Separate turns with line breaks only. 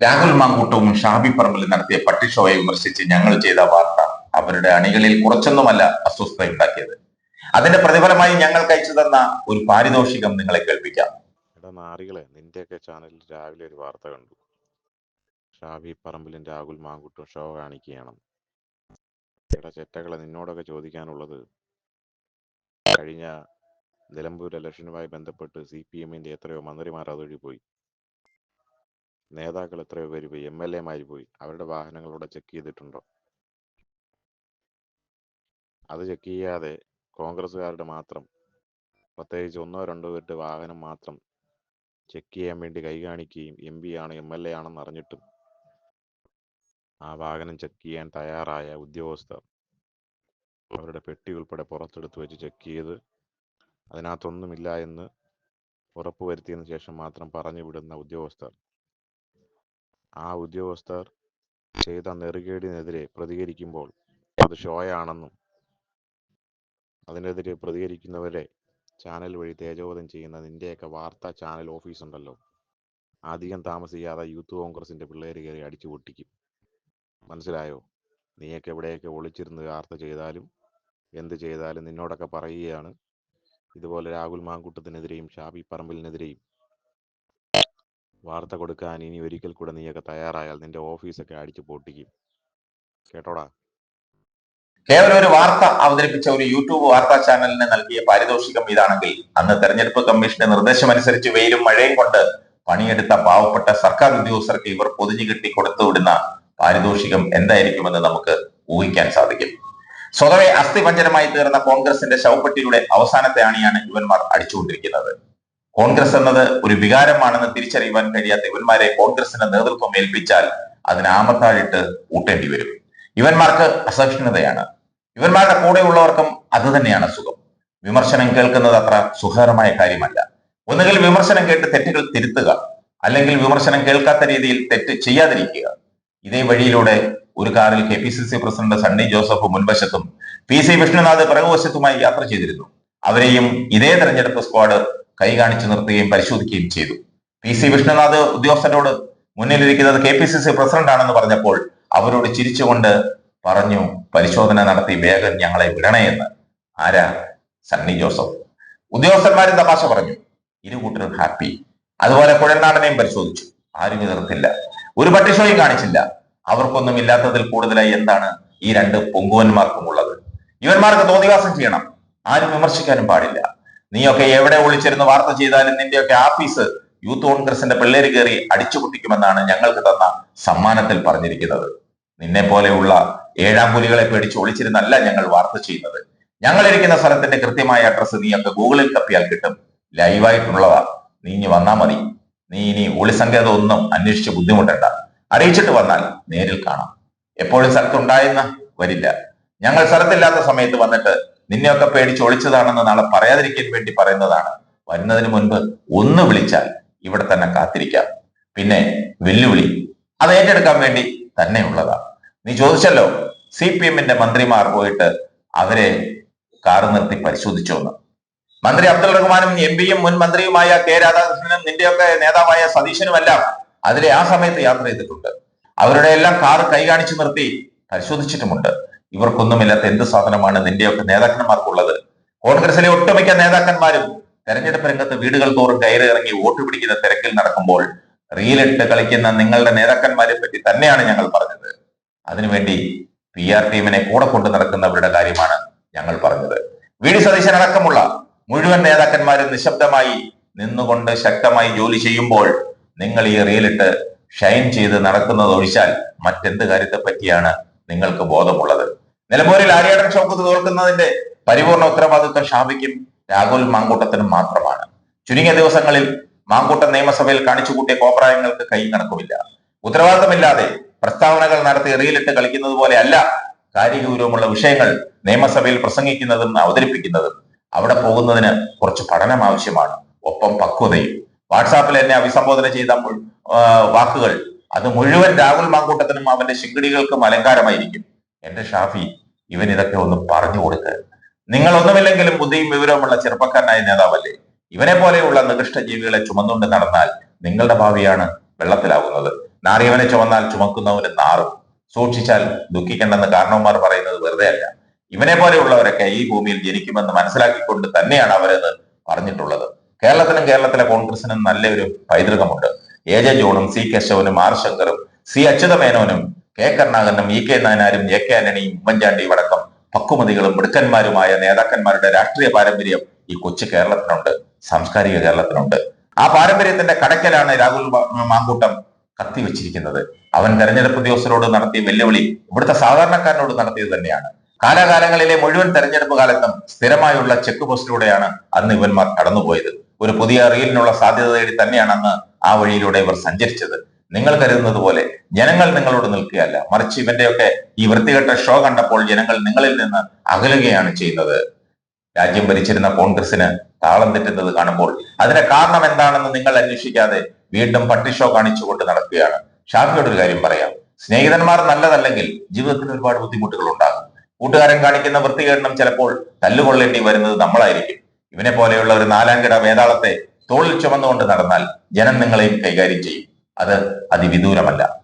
രാഹുൽ മാങ്കൂട്ടവും ഷാബി പറമ്പിൽ നടത്തിയ പട്ടിഷോയെ വിമർശിച്ച് ഞങ്ങൾ ചെയ്ത വാർത്ത അവരുടെ അണികളിൽ കുറച്ചൊന്നുമല്ല അസ്വസ്ഥതയുണ്ടാക്കിയത് അതിന്റെ പ്രതിഫലമായി ഞങ്ങൾ അയച്ചു തന്ന ഒരു പാരിതോഷികം നിങ്ങളെ കേൾപ്പിക്കാം.
എടാ നാറികളെ നിന്റെയൊക്കെ ചാനലിൽ രാവിലെ ഒരു വാർത്ത കണ്ടു. ഷാബി പറമ്പിലും രാഹുൽ മാങ്കുട്ടും ഷോ കാണിക്കുകയാണ്. എടാ ചെറ്റകളെ നിന്നോടൊക്കെ ചോദിക്കാനുള്ളത് കഴിഞ്ഞ നിലമ്പൂർ ഇലക്ഷനുമായി ബന്ധപ്പെട്ട് സി പി എമ്മിന്റെ എത്രയോ മന്ത്രിമാർ അതുവഴി പോയി. നേതാക്കൾ എത്രയോ പേര് പോയി എം എൽ എമാര് പോയി. അവരുടെ വാഹനങ്ങളോടെ ചെക്ക് ചെയ്തിട്ടുണ്ടോ? അത് ചെക്ക് ചെയ്യാതെ കോൺഗ്രസ്സുകാരുടെ മാത്രം പ്രത്യേകിച്ച് ഒന്നോ രണ്ടോ പേരുടെ വാഹനം മാത്രം ചെക്ക് ചെയ്യാൻ വേണ്ടി കൈ കാണിക്കുകയും എം പി ആണ് എം എൽ എ ആണെന്ന് അറിഞ്ഞിട്ടും ആ വാഹനം ചെക്ക് ചെയ്യാൻ തയ്യാറായ ഉദ്യോഗസ്ഥർ അവരുടെ പെട്ടി ഉൾപ്പെടെ പുറത്തെടുത്ത് വെച്ച് ചെക്ക് ചെയ്ത് അതിനകത്തൊന്നുമില്ല എന്ന് ഉറപ്പുവരുത്തിയതിനു ശേഷം മാത്രം പറഞ്ഞു വിടുന്ന ഉദ്യോഗസ്ഥർ ആ ഉദ്യോഗസ്ഥർ ചെയ്ത നെറുകേടിനെതിരെ പ്രതികരിക്കുമ്പോൾ അത് ഷോയാണെന്നും അതിനെതിരെ പ്രതികരിക്കുന്നവരെ ചാനൽ വഴി തേജോവധം ചെയ്യുന്ന നിന്റെയൊക്കെ വാർത്താ ചാനൽ ഓഫീസ് ഉണ്ടല്ലോ അധികം താമസിയാതെ യൂത്ത് കോൺഗ്രസിന്റെ പിള്ളേർ കയറി അടിച്ചു പൊട്ടിക്കും. മനസ്സിലായോ? നീയൊക്കെ എവിടെയൊക്കെ ഒളിച്ചിരുന്ന് വാർത്ത ചെയ്താലും എന്ത് ചെയ്താലും നിന്നോടൊക്കെ പറയുകയാണ്. ഇതുപോലെ രാഹുൽ മാങ്കൂട്ടത്തിനെതിരെയും ഷാബി പറമ്പലിനെതിരെയും വാർത്ത കൊടുക്കാൻ ഇനി ഒരിക്കൽ കൂടെ നീയൊക്കെ തയ്യാറായാൽ നിന്റെ ഓഫീസൊക്കെ അടിച്ചു പൊട്ടിക്കും. കേട്ടോടാ?
കേവലം ഒരു വാർത്ത അവതരിപ്പിച്ച ഒരു യൂട്യൂബ് വാർത്താ ചാനലിന് നൽകിയ പാരിതോഷികം ഇതാണെങ്കിൽ അന്ന് തെരഞ്ഞെടുപ്പ് കമ്മീഷന്റെ നിർദ്ദേശമനുസരിച്ച് വെയിലും മഴയും കൊണ്ട് പണിയെടുത്ത പാവപ്പെട്ട സർക്കാർ ഉദ്യോഗസ്ഥർക്ക് ഇവർ പൊതിഞ്ഞു കെട്ടി കൊടുത്തു വിടുന്ന പാരിതോഷികം എന്തായിരിക്കുമെന്ന് നമുക്ക് ഊഹിക്കാൻ സാധിക്കും. സ്വതവേ അസ്ഥിപഞ്ചരമായി തീർന്ന കോൺഗ്രസിന്റെ ശവപ്പെട്ടിയുടെ അവസാനത്തെ അണിയാണ് ഇവന്മാർ അടിച്ചുകൊണ്ടിരിക്കുന്നത്. കോൺഗ്രസ് എന്നത് ഒരു വികാരമാണെന്ന് തിരിച്ചറിയുവാൻ കഴിയാത്ത ഇവന്മാരെ കോൺഗ്രസിന് നേതൃത്വം ഏൽപ്പിച്ചാൽ അതിന് ആമത്താഴിട്ട് ഊട്ടേണ്ടി വരും. ഇവന്മാർക്ക് അസഹിഷ്ണുതയാണ്. ഇവന്മാരുടെ കൂടെയുള്ളവർക്കും അത് തന്നെയാണ് സുഖം. വിമർശനം കേൾക്കുന്നത് അത്ര സുഖകരമായ കാര്യമല്ല. ഒന്നുകിൽ വിമർശനം കേട്ട് തെറ്റുകൾ തിരുത്തുക അല്ലെങ്കിൽ വിമർശനം കേൾക്കാത്ത രീതിയിൽ തെറ്റ് ചെയ്യാതിരിക്കുക. ഇതേ വഴിയിലൂടെ ഒരു കാറിൽ K P C C president Sunny Joseph മുൻവശത്തും P C Vishnunath പിറകുവശത്തുമായി യാത്ര ചെയ്തിരുന്നു. അവരെയും ഇതേ തെരഞ്ഞെടുപ്പ് സ്ക്വാഡ് കൈ കാണിച്ചു നിർത്തുകയും പരിശോധിക്കുകയും ചെയ്തു. പി സി വിഷ്ണുനാഥ് ഉദ്യോഗസ്ഥരോട് മുന്നിലിരിക്കുന്നത് K P C C president ആണെന്ന് പറഞ്ഞപ്പോൾ അവരോട് ചിരിച്ചുകൊണ്ട് പറഞ്ഞു പരിശോധന നടത്തി വേഗം ഞങ്ങളെ വിടണേ എന്ന്. ആരാ? സണ്ണി ജോസഫ്. ഉദ്യോഗസ്ഥന്മാരും തമാശ പറഞ്ഞു. ഇരു കൂട്ടരും ഹാപ്പി. അതുപോലെ കുഴൽനാടനെയും പരിശോധിച്ചു. ആരും എതിർത്തില്ല. ഒരു പട്ടിഷോയും കാണിച്ചില്ല. അവർക്കൊന്നും ഇല്ലാത്തതിൽ കൂടുതലായി എന്താണ് ഈ രണ്ട് പൊങ്കുവന്മാർക്കും ഉള്ളത്? ഇവന്മാർക്ക് തോന്നിവാസം ചെയ്യണം. ആരും വിമർശിക്കാനും പാടില്ല. നീയൊക്കെ എവിടെ ഒളിച്ചിരുന്ന് വാർത്ത ചെയ്താലും നിന്റെയൊക്കെ ആഫീസ് യൂത്ത് കോൺഗ്രസിന്റെ പിള്ളേര് കയറി അടിച്ചു പൊട്ടിക്കുമെന്നാണ് ഞങ്ങൾക്ക് തന്ന സമ്മാനത്തിൽ പറഞ്ഞിരിക്കുന്നത്. നിന്നെ പോലെയുള്ള ഏഴാം പുലികളെ പേടിച്ച് ഒളിച്ചിരുന്നല്ല ഞങ്ങൾ വാർത്ത ചെയ്യുന്നത്. ഞങ്ങൾ ഇരിക്കുന്ന സ്ഥലത്തിന്റെ കൃത്യമായ അഡ്രസ്സ് നീയൊക്കെ ഗൂഗിളിൽ തപ്പിയാൽ കിട്ടും. ലൈവായിട്ടുള്ളതാ നീ ഇനി വന്നാ മതി. നീ ഇനി ഒളിസങ്കേതം ഒന്നും അന്വേഷിച്ച് ബുദ്ധിമുട്ടണ്ട. അറിയിച്ചിട്ട് വന്നാൽ നേരിൽ കാണാം. എപ്പോഴും സ്ഥലത്തുണ്ടായെന്ന് വരില്ല. ഞങ്ങൾ സ്ഥലത്തില്ലാത്ത സമയത്ത് വന്നിട്ട് നിന്നെയൊക്കെ പേടിച്ച് ഒളിച്ചതാണെന്ന് നാളെ പറയാതിരിക്കാൻ വേണ്ടി പറയുന്നതാണ്. വരുന്നതിന് മുൻപ് ഒന്ന് വിളിച്ചാൽ ഇവിടെ തന്നെ കാത്തിരിക്കാം. പിന്നെ വെല്ലുവിളി അത് ഏറ്റെടുക്കാൻ വേണ്ടി തന്നെയുള്ളതാണ് നീ ചോദിച്ചല്ലോ സി പി എമ്മിന്റെ മന്ത്രിമാർ പോയിട്ട് അവരെ കാറ് നിർത്തി പരിശോധിച്ചോന്ന്. മന്ത്രി അബ്ദുൾ റഹ്മാനും എം പിയും മുൻ മന്ത്രിയുമായ കെ രാധാകൃഷ്ണനും നിന്റെയൊക്കെ നേതാവായ സതീശനുമെല്ലാം അതിലെ ആ സമയത്ത് യാത്ര ചെയ്തിട്ടുണ്ട്. അവരുടെ എല്ലാം കാറ് കൈ കാണിച്ചു നിർത്തി പരിശോധിച്ചിട്ടുമുണ്ട്. ഇവർക്കൊന്നുമില്ലാത്ത എന്ത് സാധനമാണ് നിന്റെയൊക്കെ നേതാക്കന്മാർക്കുള്ളത്? കോൺഗ്രസിലെ ഒട്ടുമിക്ക നേതാക്കന്മാരും തെരഞ്ഞെടുപ്പ് രംഗത്ത് വീടുകൾ തോറും കയറി ഇറങ്ങി വോട്ട് പിടിക്കുന്ന തിരക്കിൽ നടക്കുമ്പോൾ റീലിട്ട് കളിക്കുന്ന നിങ്ങളുടെ നേതാക്കന്മാരെ പറ്റി തന്നെയാണ് ഞങ്ങൾ പറഞ്ഞത്. അതിനുവേണ്ടി പി ആർ ടീമിനെ കൂടെ കൊണ്ടു നടക്കുന്നവരുടെ കാര്യമാണ് ഞങ്ങൾ പറഞ്ഞത്. വി. ഡി. സതീശൻ അടക്കമുള്ള മുഴുവൻ നേതാക്കന്മാരും നിശബ്ദമായി നിന്നുകൊണ്ട് ശക്തമായി ജോലി ചെയ്യുമ്പോൾ നിങ്ങൾ ഈ റീലിട്ട് ഷൈൻ ചെയ്ത് നടക്കുന്നത് ഒഴിച്ചാൽ മറ്റെന്ത് കാര്യത്തെ പറ്റിയാണ് നിങ്ങൾക്ക് ബോധമുള്ളത്? നിലമ്പൂരിൽ ആര്യാടൻ ഷൗക്കത്ത് തോൽക്കുന്നതിന്റെ പരിപൂർണ ഉത്തരവാദിത്വം ഷാബിക്കും രാഹുൽ മാങ്കൂട്ടത്തിനും മാത്രമാണ്. ചുരുങ്ങിയ ദിവസങ്ങളിൽ മാങ്കൂട്ടം നിയമസഭയിൽ കാണിച്ചുകൂട്ടിയ കോപ്രായങ്ങൾക്ക് കൈ കണക്കുമില്ല. ഉത്തരവാദിത്തമില്ലാതെ പ്രസ്താവനകൾ നടത്തി റീലിട്ട് കളിക്കുന്നത് പോലെ അല്ല കാര്യഗൗരവമുള്ള വിഷയങ്ങൾ നിയമസഭയിൽ പ്രസംഗിക്കുന്നതും അവതരിപ്പിക്കുന്നതും. അവിടെ പോകുന്നതിന് കുറച്ച് പഠനം ആവശ്യമാണ്. ഒപ്പം പക്വതയും. വാട്സാപ്പിൽ എന്നെ അഭിസംബോധന ചെയ്ത വാക്കുകൾ അത് മുഴുവൻ രാഹുൽ മാങ്കൂട്ടത്തിനും അവന്റെ ശിങ്കിടികൾക്കും അലങ്കാരമായിരിക്കും. എന്റെ ഷാഫി ഇവൻ ഇതൊക്കെ ഒന്ന് പറഞ്ഞു കൊടുക്ക് നിങ്ങൾ ഒന്നുമില്ലെങ്കിലും ബുദ്ധിയും വിവരവുമുള്ള ചെറുപ്പക്കാരനായ നേതാവല്ലേ? ഇവനെ പോലെയുള്ള നികൃഷ്ട ജീവികളെ ചുമന്നുകൊണ്ട് നടന്നാൽ നിങ്ങളുടെ ഭാവിയാണ് വെള്ളത്തിലാവുന്നത്. നാറിയവനെ ചുമന്നാൽ ചുമക്കുന്നവന് നാറും. സൂക്ഷിച്ചാൽ ദുഃഖിക്കണ്ടെന്ന് കാരണവന്മാർ പറയുന്നത് വെറുതെ അല്ല. ഇവനെ പോലെയുള്ളവരൊക്കെ ഈ ഭൂമിയിൽ ജനിക്കുമെന്ന് മനസ്സിലാക്കിക്കൊണ്ട് തന്നെയാണ് അവരത് പറഞ്ഞിട്ടുള്ളത്. കേരളത്തിനും കേരളത്തിലെ കോൺഗ്രസിനും നല്ലൊരു പൈതൃകമുണ്ട്. എ ജെ ജോണും സി കേശവനും ആർ ശങ്കറും സി അച്യുതമേനോനും കെ കരുണാകരനും ഇ കെ നായനാരും എ കെ ആന്റണിയും ഉമ്മൻചാണ്ടിയും അടക്കം പക്കുമതികളും മിടുക്കന്മാരുമായ നേതാക്കന്മാരുടെ രാഷ്ട്രീയ പാരമ്പര്യം ഈ കൊച്ചു കേരളത്തിനുണ്ട് സാംസ്കാരിക കേരളത്തിനുണ്ട്. ആ പാരമ്പര്യത്തിന്റെ കടക്കലാണ് രാഹുൽ മാങ്കൂട്ടം കത്തിവെച്ചിരിക്കുന്നത്. അവൻ തെരഞ്ഞെടുപ്പ് ഉദ്യോഗസ്ഥരോട് നടത്തിയ വെല്ലുവിളി ഇവിടുത്തെ സാധാരണക്കാരനോട് നടത്തിയത് തന്നെയാണ്. കാലാകാലങ്ങളിലെ മുഴുവൻ തെരഞ്ഞെടുപ്പ് കാലത്തും സ്ഥിരമായുള്ള ചെക്ക് പോസ്റ്റിലൂടെയാണ് അന്ന് ഇവന്മാർ കടന്നുപോയത്. ഒരു പുതിയ റീലിനുള്ള സാധ്യത തേടി തന്നെയാണ് അന്ന് ആ വഴിയിലൂടെ ഇവർ സഞ്ചരിച്ചത്. നിങ്ങൾ കരുതുന്നത് പോലെ ജനങ്ങൾ നിങ്ങളോട് നിൽക്കുകയല്ല. മറിച്ച് ഇവന്റെയൊക്കെ ഈ വൃത്തികെട്ട ഷോ കണ്ടപ്പോൾ ജനങ്ങൾ നിങ്ങളിൽ നിന്ന് അകലുകയാണ് ചെയ്യുന്നത്. രാജ്യം ഭരിച്ചിരുന്ന കോൺഗ്രസിന് താളം തെറ്റുന്നത് കാണുമ്പോൾ അതിന്റെ കാരണം എന്താണെന്ന് നിങ്ങൾ അന്വേഷിക്കാതെ വീണ്ടും പട്ടി ഷോ കാണിച്ചുകൊണ്ട് നടക്കുകയാണ്. ഷാഫിയോട് ഒരു കാര്യം പറയാം. സ്നേഹിതന്മാർ നല്ലതല്ലെങ്കിൽ ജീവിതത്തിൽ ഒരുപാട് ബുദ്ധിമുട്ടുകൾ ഉണ്ടാകും. കൂട്ടുകാരൻ കാണിക്കുന്ന വൃത്തികേടനം ചിലപ്പോൾ തല്ലുകൊള്ളേണ്ടി വരുന്നത് നമ്മളായിരിക്കും. ഇവനെ പോലെയുള്ള ഒരു നാലാംകിട വേതാളത്തെ തോളിൽ ചുമന്നുകൊണ്ട് നടന്നാൽ ജനം നിങ്ങളെയും കൈകാര്യം ചെയ്യും. അത് അതിവിദൂരമല്ല.